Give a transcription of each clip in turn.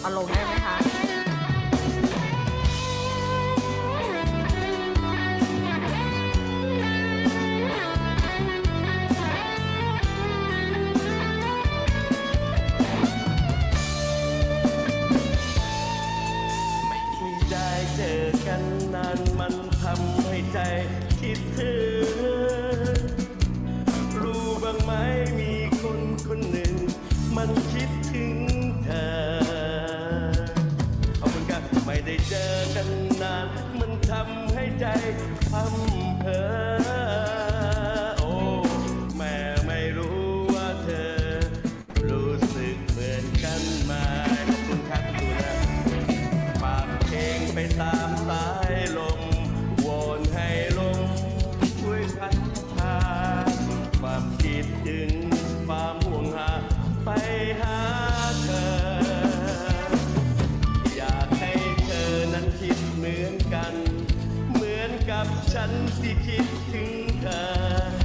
เอาลงได้ไหมคะ ได้เจอกันนาน มันทำให้ใจพัมเพอโอ้แม่ไม่รู้ว่าเธอ รู้สึกเหมือนกันไหมขอบคุณครับดูแลฝากเพลงไปตามสายลม กับฉันที่คิดถึงเธอ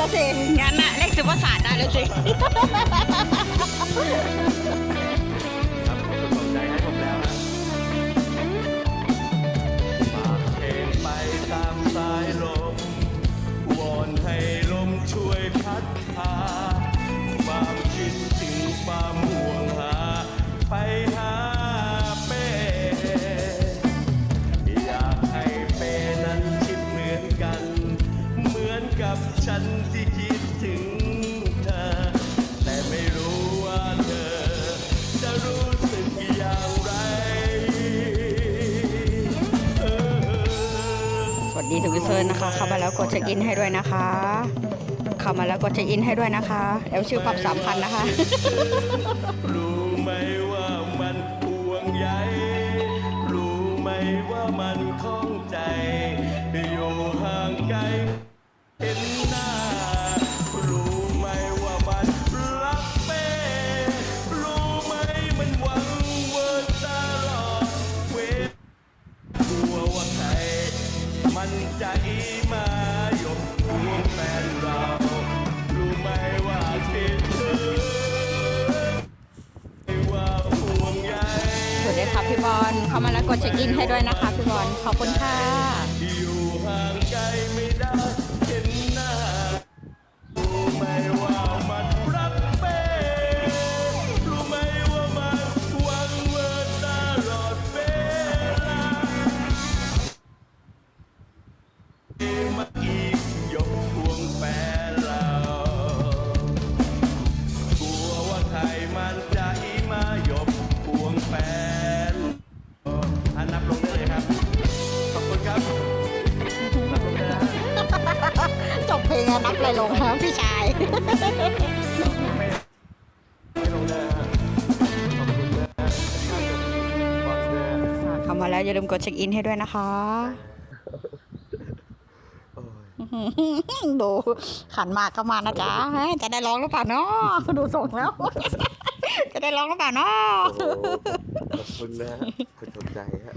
ประสาทได้แล้วสิ งั้นอะเลขชื่อประสาทได้แล้วสิ กับฉันที่คิดถึงเธอ แต่ไม่รู้ว่าเธอ จะรู้สึกอย่างไรเออ สวัสดีทุกท่านนะคะ เข้ามาแล้วกดเช็คอินให้ด้วยนะคะ เข้ามาแล้วกดเช็คอินให้ด้วยนะคะเอลชื่อปรับสามพันนะคะ รู้ไหมว่ามันห่วงใย รู้ไหมว่ามันข้องใจ อยู่ห่างไกล เห็นหน้า รู้ไหมว่ามันรักเป้รู้ไหมมันหวังเวิร์ตลอดเวลากลัวว่าใคร มันจะอีมายกพวงแฟนเรา รู้ไหมว่าคิดถึงไม่ว่าห่วงใย สวัสดีค่ะพี่บอลเข้ามาแล้วกดเช็คอินให้ด้วยนะคะพี่บอลขอบคุณค่ะ อยู่ห่างไกลไม นับเลยลงนะพี่ชาย ไม่ไม่ลงได้นะขอบคุณนะขอบคุณนะเข้ามาแล้วอย่าลืมกดเช็คอินให้ด้วยนะคะดูขันหมากก็มานะจ๊ะเฮ้ยจะได้ร้องหรือเปล่าเนาะดูส่งแล้ว จะได้ร้องหรือเปล่าเนาะ โอ้โหขอบคุณนะคุณสนใจฮะ